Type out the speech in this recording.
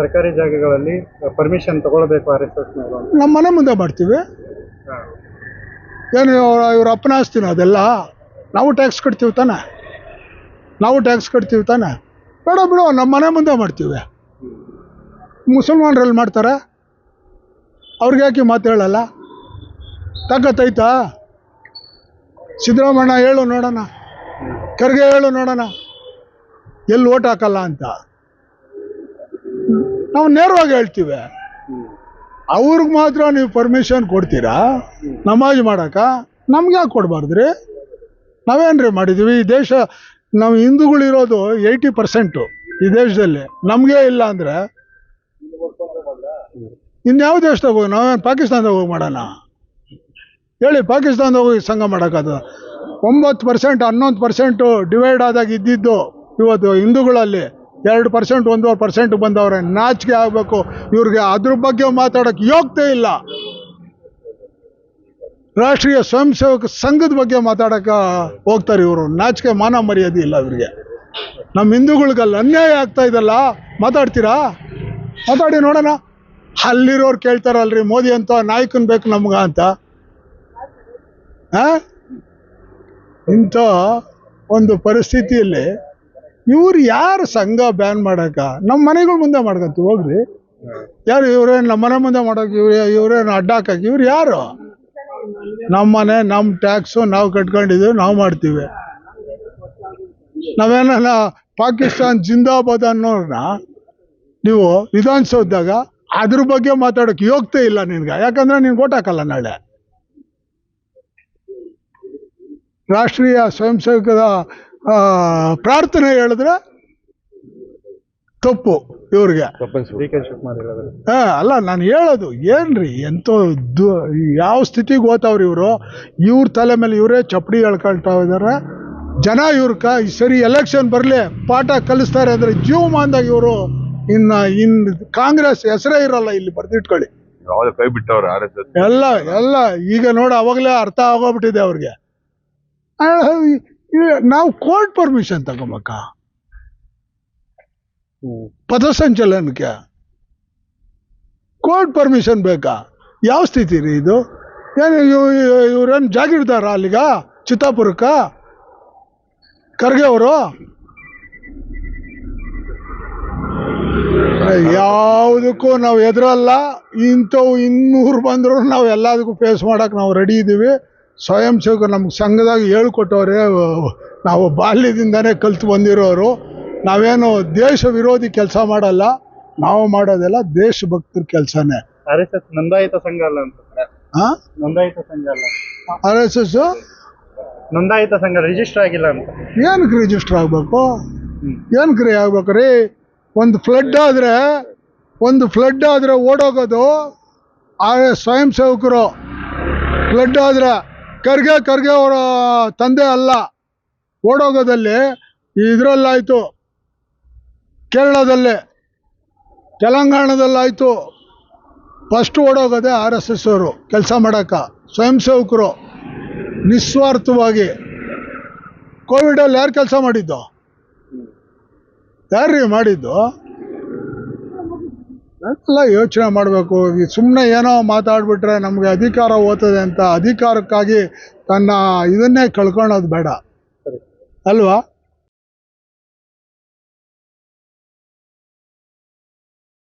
ಸರ್ಕಾರಿ ಜಾಗಗಳಲ್ಲಿ ಪರ್ಮಿಷನ್ ತಗೊಳ್ಬೇಕು ಆರ್ ಎಸ್ ಎಸ್ ನಮ್ಮ ಮನೆ ಮುಂದೆ ಮಾಡ್ತೀವಿ. ಏನು ಇವ್ರ ಇವ್ರ ಅಪ್ಪನ ಆಸ್ತಿನ ಅದೆಲ್ಲ ನಾವು ಟ್ಯಾಕ್ಸ್ ಕಟ್ತೀವಿ ತಾನೆ. ನಾವು ಟ್ಯಾಕ್ಸ್ ಕಟ್ತೀವಿ ತಾನೆ. ಬೇಡ ಬಿಡು ನಮ್ಮ ಮನೆ ಮುಂದೆ ಮಾಡ್ತೀವಿ. ಮುಸಲ್ಮಾನರಲ್ಲಿ ಮಾಡ್ತಾರೆ. ಅವ್ರಿಗೆ ಯಾಕೆ ಮಾತು ಹೇಳಲ್ಲ? ತಾಕತ್ತೈತಾ ಸಿದ್ದರಾಮಣ್ಣ ಹೇಳು ನೋಡೋಣ. ಖರ್ಗೆ ಹೇಳು ನೋಡೋಣ. ಎಲ್ಲಿ ಓಟ್ ಹಾಕಲ್ಲ ಅಂತ. ನಾವು ನೇರವಾಗಿ ಹೇಳ್ತೀವಿ. ಅವ್ರಿಗೆ ಮಾತ್ರ ನೀವು ಪರ್ಮಿಷನ್ ಕೊಡ್ತೀರಾ? ನಮಾಜ್ ಮಾಡಕ? ನಮ್ಗೆ ಯಾಕೆ ಕೊಡಬಾರ್ದ್ರಿ? ನಾವೇನ್ರಿ ಮಾಡಿದ್ದೀವಿ ಈ ದೇಶ ನಾವು ಹಿಂದೂಗಳಿರೋದು ಏಯ್ಟಿ ಪರ್ಸೆಂಟು ಈ ದೇಶದಲ್ಲಿ. ನಮಗೆ ಇಲ್ಲ ಅಂದರೆ ಇನ್ಯಾವ ದೇಶದಾಗ ಹೋಗಿ ನಾವೇನು ಪಾಕಿಸ್ತಾನದಾಗ ಹೋಗಿ ಮಾಡೋಣ? ಹೇಳಿ ಪಾಕಿಸ್ತಾನದಾಗ ಹೋಗಿ ಸಂಘ ಮಾಡೋಕ್ಕಾದ ಒಂಬತ್ತು ಪರ್ಸೆಂಟ್ ಹನ್ನೊಂದು ಪರ್ಸೆಂಟು ಡಿವೈಡ್ ಆದಾಗ ಇದ್ದಿದ್ದು ಇವತ್ತು ಹಿಂದೂಗಳಲ್ಲಿ. ಎರಡು ಪರ್ಸೆಂಟ್ ಒಂದೂವರೆ ಪರ್ಸೆಂಟ್ ಬಂದವ್ರೆ. ನಾಚಿಕೆ ಆಗಬೇಕು. ಇವ್ರಿಗೆ ಅದ್ರ ಬಗ್ಗೆ ಮಾತಾಡೋಕ್ಕೆ ಯೋಗ್ಯತೆ ಇಲ್ಲ. ರಾಷ್ಟ್ರೀಯ ಸ್ವಯಂ ಸೇವಕ ಸಂಘದ ಬಗ್ಗೆ ಮಾತಾಡೋಕೆ ಹೋಗ್ತಾರೆ ಇವರು. ನಾಚಿಕೆ, ಮಾನ ಮರ್ಯಾದೆ ಇಲ್ಲ ಇವ್ರಿಗೆ. ನಮ್ಮ ಹಿಂದೂಗಳಿಗಲ್ಲಿ ಅನ್ಯಾಯ ಆಗ್ತಾ ಇದಲ್ಲ. ಮಾತಾಡ್ತೀರಾ? ಮಾತಾಡಿ ನೋಡೋಣ. ಅಲ್ಲಿರೋರು ಕೇಳ್ತಾರಲ್ರಿ, ಮೋದಿ ಅಂತ ನಾಯಕನ್ ಬೇಕು ನಮ್ಗೆ ಅಂತ? ಇಂಥ ಒಂದು ಪರಿಸ್ಥಿತಿಯಲ್ಲಿ ಇವ್ರು ಯಾರು ಸಂಘ ಬ್ಯಾನ್ ಮಾಡಕ? ನಮ್ಮ ಮನೆಗಳ ಮುಂದೆ ಮಾಡ್ಕೊಂತೀವಿ ಹೋಗ್ರಿ. ಯಾರು ಇವ್ರೇನು ನಮ್ಮ ಮನೆ ಮುಂದೆ ಮಾಡೋಕೆ, ಇವ್ರು, ಇವ್ರೇನು ಅಡ್ಡ ಇವ್ರು ಯಾರು? ನಮ್ಮ ಮನೆ ನಮ್ಮ ಟ್ಯಾಕ್ಸು ನಾವು ಕಟ್ಕೊಂಡಿದ್ದೀವಿ ನಾವು ಮಾಡ್ತೀವಿ. ನಾವೇನ ಪಾಕಿಸ್ತಾನ್ ಜಿಂದಾಬಾದ್ ಅನ್ನೋರ್ನ ನೀವು ವಿಧಾನಸೌಧದಾಗ ಅದ್ರ ಬಗ್ಗೆ ಮಾತಾಡೋಕೆ ಯೋಗ್ಯತೆ ಇಲ್ಲ ನಿನ್ಗೆ. ಯಾಕಂದ್ರೆ ನೀನು ಹಾಕಲ್ಲ ನಾಳೆ. ರಾಷ್ಟ್ರೀಯ ಸ್ವಯಂ ಸೇವಕದ ಪ್ರಾರ್ಥನೆ ಹೇಳಿದ್ರೆ ತಪ್ಪು ಇವ್ರಿಗೆ. ಹಾಂ ಅಲ್ಲ ನಾನು ಹೇಳೋದು ಏನ್ರಿ ಎಂತೋ ದು ಯಾವ ಸ್ಥಿತಿಗೆ ಓದ್ತಾವ್ರಿ ಇವರು? ಇವ್ರ ತಲೆ ಮೇಲೆ ಇವರೇ ಚಪ್ಪಡಿ ಹೇಳ್ಕೊಳ್ತಾ ಇದ್ದಾರೆ ಜನ ಇವ್ರಕ ಈ ಸರಿ ಎಲೆಕ್ಷನ್ ಬರಲಿ ಪಾಠ ಕಲಿಸ್ತಾರೆ ಅಂದರೆ ಜೀವಮಾನದಾಗ ಇವರು ಇನ್ನು ಇನ್ ಕಾಂಗ್ರೆಸ್ ಹೆಸರೇ ಇರಲ್ಲ ಇಲ್ಲಿ ಬರ್ದಿಟ್ಕೊಳ್ಳಿ. ಕೈ ಬಿಟ್ಟವ್ರ ಎಲ್ಲ ಎಲ್ಲ ಈಗ ನೋಡಿ ಅವಾಗಲೇ ಅರ್ಥ ಆಗೋಗ್ಬಿಟ್ಟಿದೆ ಅವ್ರಿಗೆ. ನಾವು ಕೋರ್ಟ್ ಪರ್ಮಿಷನ್ ತಗೋಬೇಕಾ? ಪದ ಪಥಸಂಚಲನಕ್ಕೆ ಕೋರ್ಟ್ ಪರ್ಮಿಷನ್ ಬೇಕಾ? ಯಾವ ಸ್ಥಿತಿ ರೀ ಇದು? ಏನು ಇವ್ರೇನು ಜಾಗಿರ್ತಾರ ಅಲ್ಲಿಗ? ಚಿತ್ತಾಪುರಕ್ಕ? ಖರ್ಗೆ ಅವರು? ಯಾವುದಕ್ಕೂ ನಾವು ಎದುರಲ್ಲ. ಇಂಥವು ಇನ್ನೂರು ಬಂದರೂ ನಾವು ಎಲ್ಲದಕ್ಕೂ ಫೇಸ್ ಮಾಡೋಕ್ಕೆ ನಾವು ರೆಡಿ ಇದ್ದೀವಿ ಸ್ವಯಂ ಸೇವಕರು ನಮ್ಗೆ ಸಂಘದಾಗ ಹೇಳ್ಕೊಟ್ಟವ್ರೆ ನಾವು ಬಾಲ್ಯದಿಂದನೇ ಕಲ್ತು ಬಂದಿರೋರು. ನಾವೇನು ದೇಶ ವಿರೋಧಿ ಕೆಲಸ ಮಾಡಲ್ಲ ನಾವು ಮಾಡೋದೆಲ್ಲ ದೇಶಭಕ್ತರ ಕೆಲಸನೇ. ಆರ್ ಎಸ್ ಎಸ್ ನೋಂದಾಯಿತ ಸಂಘ ಅಲ್ಲ ಅಂತ. ಹಾಂ ನೋಂದಾಯಿತ ಸಂಘ ಅಲ್ಲ. R S S? ನೋಂದಾಯಿತ ಸಂಘ ರಿಜಿಸ್ಟರ್ ಆಗಿಲ್ಲ ಅಂತ. ಏನಕ್ಕೆ ರಿಜಿಸ್ಟರ್ ಆಗಬೇಕು? ಏನಕ್ಕೆ ರೀ ಆಗ್ಬೇಕು ರೀ? ಒಂದು ಫ್ಲಡ್ ಆದರೆ ಒಂದು ಫ್ಲಡ್ ಆದರೆ ಓಡೋಗೋದು ಆ ಸ್ವಯಂ ಸೇವಕರು. ಫ್ಲಡ್ ಆದರೆ ಖರ್ಗೆ ಖರ್ಗೆ ಅವರ ತಂದೆ ಅಲ್ಲ. ಓಡೋಗದಲ್ಲಿ ಇದರಲ್ಲಾಯಿತು. ಕೇರಳದಲ್ಲಿ, ತೆಲಂಗಾಣದಲ್ಲಾಯಿತು. ಫಸ್ಟ್ ಓಡೋಗೋದೆ ಆರ್ ಎಸ್ ಎಸ್ ಅವರು, ಕೆಲಸ ಮಾಡೋಕ್ಕೆ. ಸ್ವಯಂ ಸೇವಕರು, ನಿಸ್ವಾರ್ಥವಾಗಿ. ಕೋವಿಡಲ್ಲಿ ಯಾರು ಕೆಲಸ ಮಾಡಿದ್ದು? ಯಾರ್ರೀ ಮಾಡಿದ್ದು? ಎಲ್ಲ ಯೋಚನೆ ಮಾಡಬೇಕು. ಈ ಸುಮ್ಮನೆ ಏನೋ ಮಾತಾಡ್ಬಿಟ್ರೆ ನಮಗೆ ಅಧಿಕಾರ ಓದ್ತದೆ ಅಂತ ಅಧಿಕಾರಕ್ಕಾಗಿ ತನ್ನ ಇದನ್ನೇ ಕಳ್ಕೊಳೋದು ಬೇಡ. ಸರಿ. ಅಲ್ವಾ?